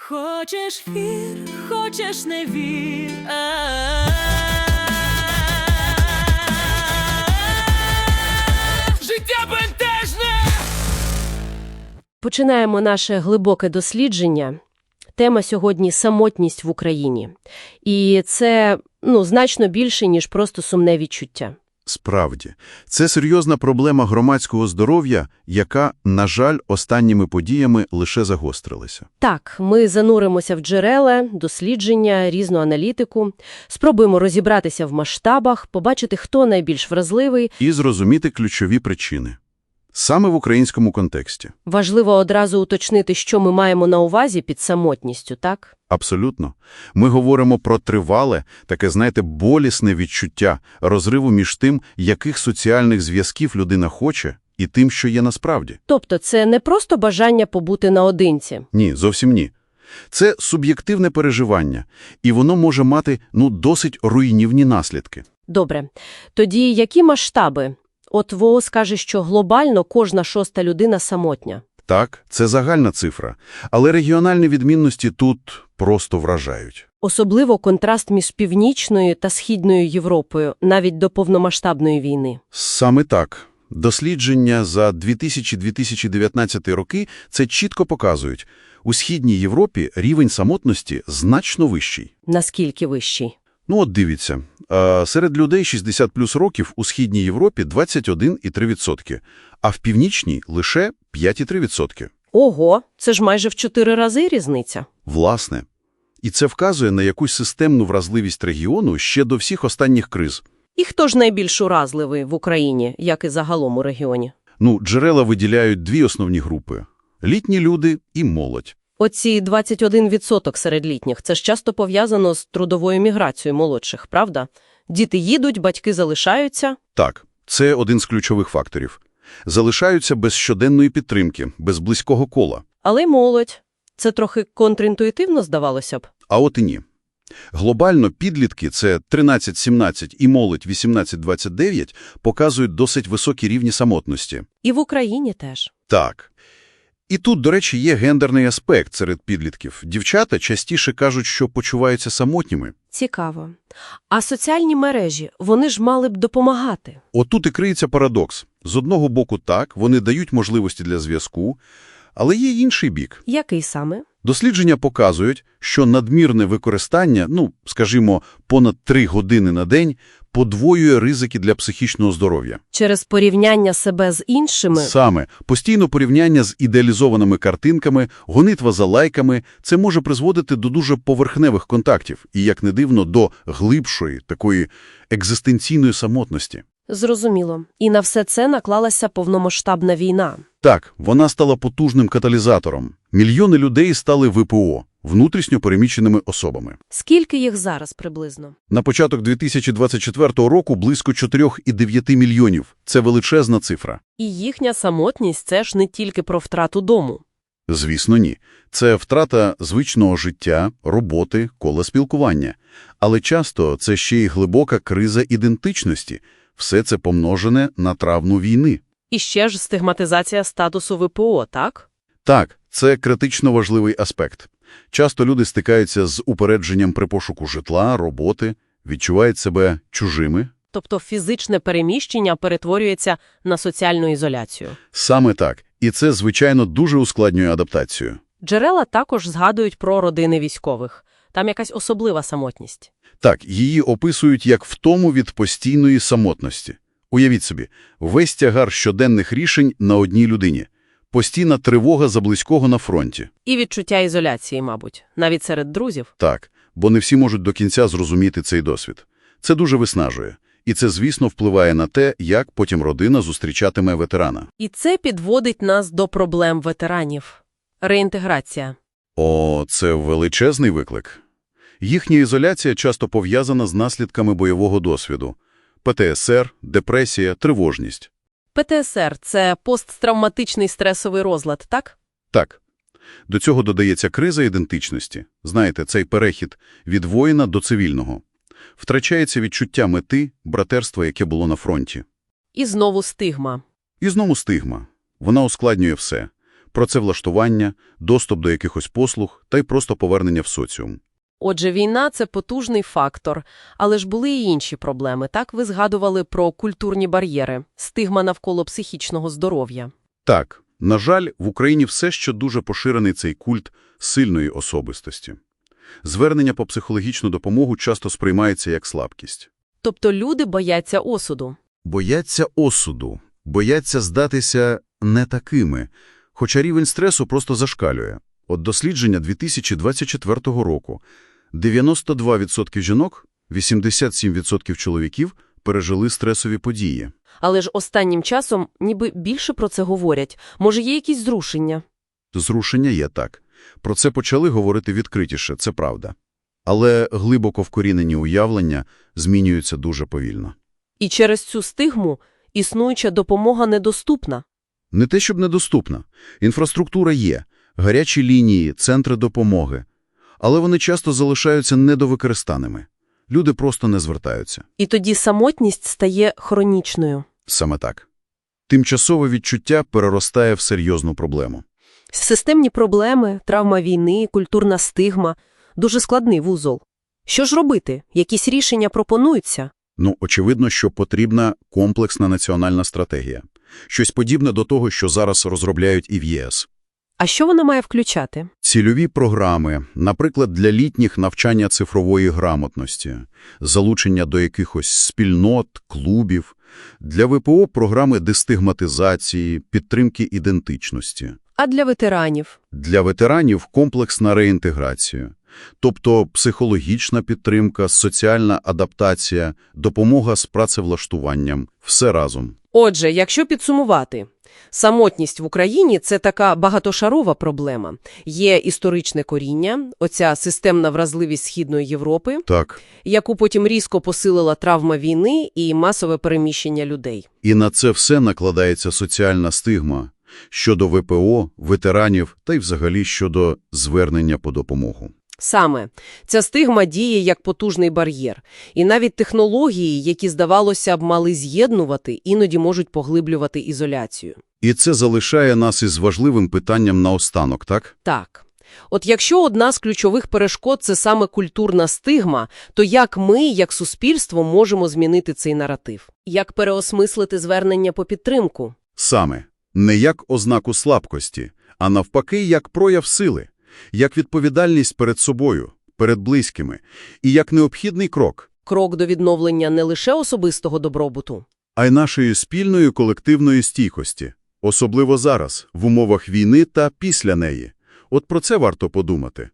Хочеш вір, хочеш не вір. Життя бентежне! Починаємо наше глибоке дослідження. Тема сьогодні самотність в Україні. І це ну, значно більше, ніж просто сумне відчуття. Справді, це серйозна проблема громадського здоров'я, яка, на жаль, останніми подіями лише загострилася. Так, ми зануримося в джерела, дослідження, різну аналітику, спробуємо розібратися в масштабах, побачити, хто найбільш вразливий. І зрозуміти ключові причини. Саме в українському контексті. Важливо одразу уточнити, що ми маємо на увазі під самотністю, так? Абсолютно. Ми говоримо про тривале, таке, знаєте, болісне відчуття розриву між тим, яких соціальних зв'язків людина хоче, і тим, що є насправді. Тобто це не просто бажання побути наодинці. Ні, зовсім ні. Це суб'єктивне переживання, і воно може мати, ну, досить руйнівні наслідки. Добре. Тоді які масштаби? От ВООЗ скаже, що глобально кожна шоста людина самотня. Так, це загальна цифра, але регіональні відмінності тут просто вражають. Особливо контраст між Північною та Східною Європою, навіть до повномасштабної війни. Саме так. Дослідження за 2000-2019 роки це чітко показують. У Східній Європі рівень самотності значно вищий. Наскільки вищий? Ну от дивіться, а, серед людей 60 плюс років у Східній Європі 21,3%, а в Північній лише 5,3%. Ого, це ж майже в чотири рази різниця. Власне. І це вказує на якусь системну вразливість регіону ще до всіх останніх криз. І хто ж найбільш уразливий в Україні, як і загалом у регіоні? Ну, джерела виділяють дві основні групи – літні люди і молодь. Оці 21% серед літніх – це ж часто пов'язано з трудовою міграцією молодших, правда? Діти їдуть, батьки залишаються. Так, це один з ключових факторів. Залишаються без щоденної підтримки, без близького кола. Але й молодь. Це трохи контрінтуїтивно здавалося б. А от і ні. Глобально підлітки – це 13-17 і молодь 18-29 – показують досить високі рівні самотності. І в Україні теж. Так. І тут, до речі, є гендерний аспект серед підлітків. Дівчата частіше кажуть, що почуваються самотніми. Цікаво. А соціальні мережі, вони ж мали б допомагати. Отут і криється парадокс. З одного боку так, вони дають можливості для зв'язку, але є інший бік. Який саме? Дослідження показують, що надмірне використання, ну, скажімо, понад 3 години на день, подвоює ризики для психічного здоров'я. Через порівняння себе з іншими. Саме постійно порівняння з ідеалізованими картинками, гонитва за лайками – це може призводити до дуже поверхневих контактів і, як не дивно, до глибшої, такої екзистенційної самотності. Зрозуміло. І на все це наклалася повномасштабна війна. Так, вона стала потужним каталізатором. Мільйони людей стали ВПО – внутрішньо переміщеними особами. Скільки їх зараз приблизно? На початок 2024 року близько 4,9 мільйонів. Це величезна цифра. І їхня самотність – це ж не тільки про втрату дому. Звісно, ні. Це втрата звичного життя, роботи, кола спілкування. Але часто це ще й глибока криза ідентичності. Все це помножене на травну війни. І ще ж стигматизація статусу ВПО, так? Так, це критично важливий аспект. Часто люди стикаються з упередженням при пошуку житла, роботи, відчувають себе чужими. Тобто фізичне переміщення перетворюється на соціальну ізоляцію. Саме так. І це, звичайно, дуже ускладнює адаптацію. Джерела також згадують про родини військових. Там якась особлива самотність. Так, її описують як втому від постійної самотності. Уявіть собі, весь тягар щоденних рішень на одній людині. Постійна тривога за близького на фронті. І відчуття ізоляції, мабуть, навіть серед друзів. Так, бо не всі можуть до кінця зрозуміти цей досвід. Це дуже виснажує. І це, звісно, впливає на те, як потім родина зустрічатиме ветерана. І це підводить нас до проблем ветеранів. Реінтеграція. О, це величезний виклик. Їхня ізоляція часто пов'язана з наслідками бойового досвіду. ПТСР, депресія, тривожність. ПТСР – це посттравматичний стресовий розлад, так? Так. До цього додається криза ідентичності. Знаєте, цей перехід від воїна до цивільного. Втрачається відчуття мети, братерства, яке було на фронті. І знову стигма. І знову стигма. Вона ускладнює все. Працевлаштування, доступ до якихось послуг та й просто повернення в соціум. Отже, війна – це потужний фактор. Але ж були і інші проблеми. Так, ви згадували про культурні бар'єри, стигма навколо психічного здоров'я. Так, на жаль, в Україні все ще дуже поширений цей культ сильної особистості. Звернення по психологічну допомогу часто сприймається як слабкість. Тобто люди бояться осуду. Бояться осуду, бояться здатися не такими, хоча рівень стресу просто зашкалює. От дослідження 2024 року. 92% жінок, 87% чоловіків пережили стресові події. Але ж останнім часом ніби більше про це говорять. Може, є якісь зрушення? Зрушення є так. Про це почали говорити відкритіше, це правда. Але глибоко вкорінені уявлення змінюються дуже повільно. І через цю стигму існуюча допомога недоступна. Не те, щоб недоступна. Інфраструктура є, гарячі лінії, центри допомоги. Але вони часто залишаються недовикористаними. Люди просто не звертаються. І тоді самотність стає хронічною. Саме так. Тимчасове відчуття переростає в серйозну проблему. Системні проблеми, травма війни, культурна стигма – дуже складний вузол. Що ж робити? Якісь рішення пропонуються? Ну, очевидно, що потрібна комплексна національна стратегія. Щось подібне до того, що зараз розробляють і в ЄС. А що вона має включати? Цільові програми, наприклад, для літніх навчання цифрової грамотності, залучення до якихось спільнот, клубів, для ВПО програми дестигматизації, підтримки ідентичності, А для ветеранів? для ветеранів комплексна реінтеграція, тобто психологічна підтримка, соціальна адаптація, допомога з працевлаштуванням – все разом. Отже, якщо підсумувати, самотність в Україні – це така багатошарова проблема. Є історичне коріння, оця системна вразливість Східної Європи, Так. яку потім різко посилила травма війни і масове переміщення людей. І на це все накладається соціальна стигма щодо ВПО, ветеранів та й взагалі щодо звернення по допомогу. Саме, ця стигма діє як потужний бар'єр. І навіть технології, які, здавалося б, мали з'єднувати, іноді можуть поглиблювати ізоляцію. І це залишає нас із важливим питанням наостанок, так? Так. От якщо одна з ключових перешкод – це саме культурна стигма, то як ми, як суспільство, можемо змінити цей наратив? Як переосмислити звернення по підтримку? Саме. Не як ознаку слабкості, а навпаки, як прояв сили, як відповідальність перед собою, перед близькими, і як необхідний крок, Крок до відновлення не лише особистого добробуту. а й нашої спільної колективної стійкості, особливо зараз, в умовах війни та після неї. От про це варто подумати.